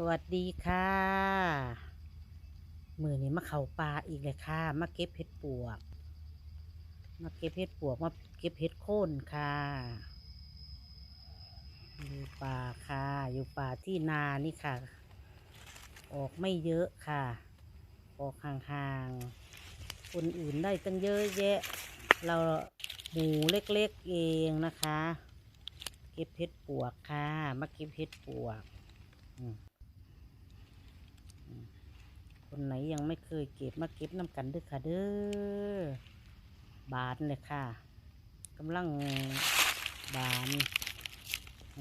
สวัสดีค่ะมือนี้มาเขาป่าอีกเลยค่ะ มาเก็บเห็ดปวก มาเก็บเห็ดปวก มาเก็บเห็ดโค่นค่ะ อยู่ป่าค่ะ อยู่ป่าที่นานี่ค่ะ ออกไม่เยอะค่ะ ออกห่างๆ คนอื่นได้ตั้งเยอะแยะ เราหมูเล็กๆเองนะคะ เก็บเห็ดปวกค่ะ มาเก็บเห็ดปวกอืม คนไหนยังไม่เคยเก็บมาเก็บน้ำกันด้วยค่ะเด้อบานเลยค่ะกำลังบานม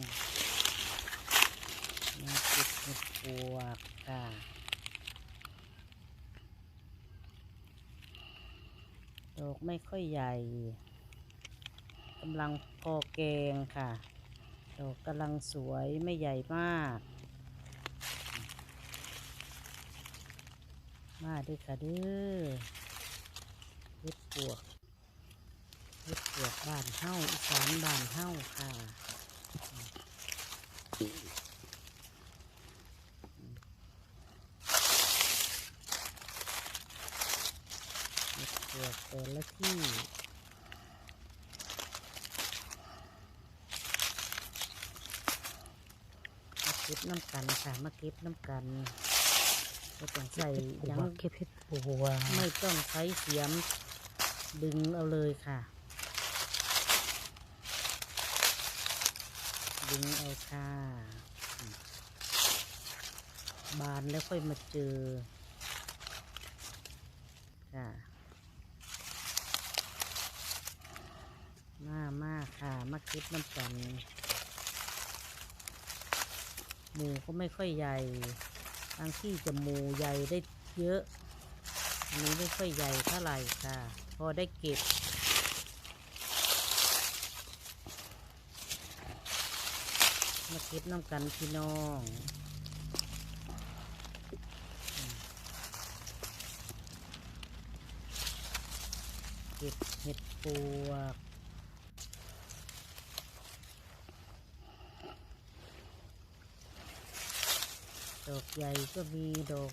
มาเก็บเห็ดปวกค่ะดอกไม่ค่อยใหญ่กำลังพอแกงค่ะดอกกำลังสวยไม่ใหญ่มาก มาเด้วยค่ะเด้อเฮ็ดปวกเฮ็ดปวกบ้านเฮ้าอีสานบ้านเฮ้าค่ะเฮ็ดปวกแต่ละที่มาเก็บน้ำกันค่ะมาเก็บน้ำกัน ก็ต้องใส่หยังเก็บเห็ดปัวไม่ต้องใช้เสียมดึงเอาเลยค่ะ ดึงเอาค่ะอืมบานแล้วค่อยมาเจอ ค่ะมามาค่ะมาคิดน้ำกันหมูก็ไม่ค่อยใหญ่ บางที่จะหมูใหญ่ได้เยอะ อันนี้ไม่ค่อยใหญ่เท่าไหร่ค่ะ พอได้เก็บ มาเก็บน้ำกันพี่น้องเก็บเห็ดปวก ดอกใหญ่ก็มีดอก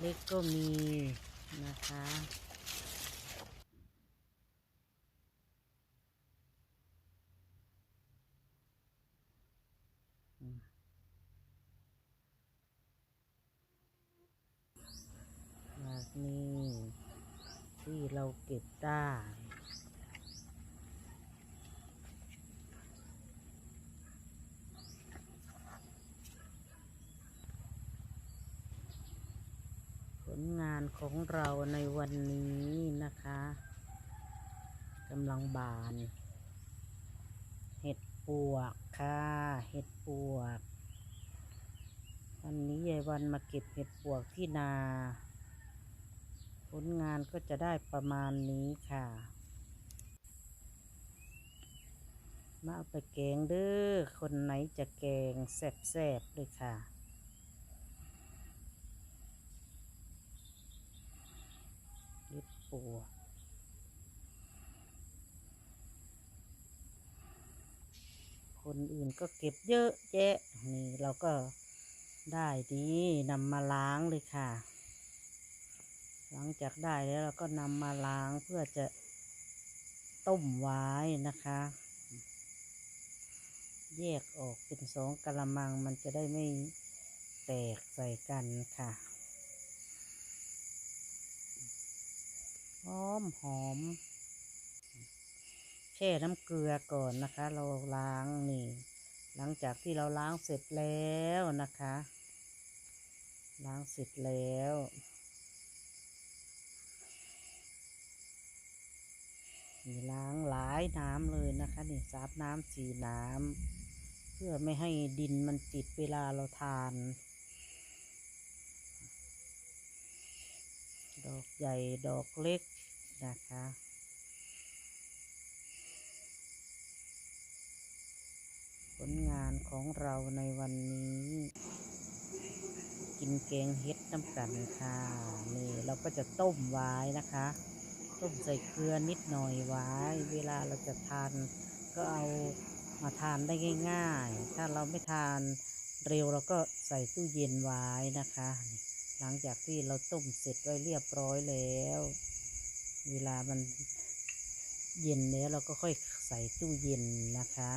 เล็กก็มีนะคะนี้ที่เราเก็บได้ ผ ลงานของเราในวันนี้นะคะกำลังบาน เห็ดปวกค่ะ เห็ดปวก วันนี้ยายวันมาเก็บเห็ดปวกที่นา ผลงานก็จะได้ประมาณนี้ค่ะ มาเอาไปแกงเด้อ คนไหนจะแกงแซ่บๆเลยค่ะ เห็ด ปวกคนอื่นก็เก็บเยอะแยะ นี่เราก็ได้ดีนำมาล้างเลยค่ะ หลังจากได้แล้วเราก็นำมาล้างเพื่อจะต้มไว้นะคะ แยกออกเป็นสองกะละมังมันจะได้ไม่แตกใส่กันค่ะ ห อมหอม แช่น้ำเกลือก่อนนะคะ เราล้างนี่ หลังจากที่เราล้างเสร็จแล้วนะคะ ล้างเสร็จแล้วนี่ล้างหลายน้ำเลยนะคะนี่สามน้ำสีน้ำเพื่อไม่ให้ดินมันติดเวลาเราทาน ดอกใหญ่ดอกเล็ก นะคะผลงานของเราในวันนี้ กินแกงเฮ็ดน้ำกันค่ะ นี่เราก็จะต้มไว้นะคะ ต้มใส่เกลือนิดหน่อยไว้ เวลาเราจะทานก็เอามาทานได้ง่าย ๆ ถ้าเราไม่ทานเร็วเราก็ใส่ตู้เย็นไว้นะคะ หลังจากที่เราต้มเสร็จไว้เรียบร้อยแล้ว เวลามันเย็นแล้วเราก็ค่อยใส่ตู้เย็นนะคะ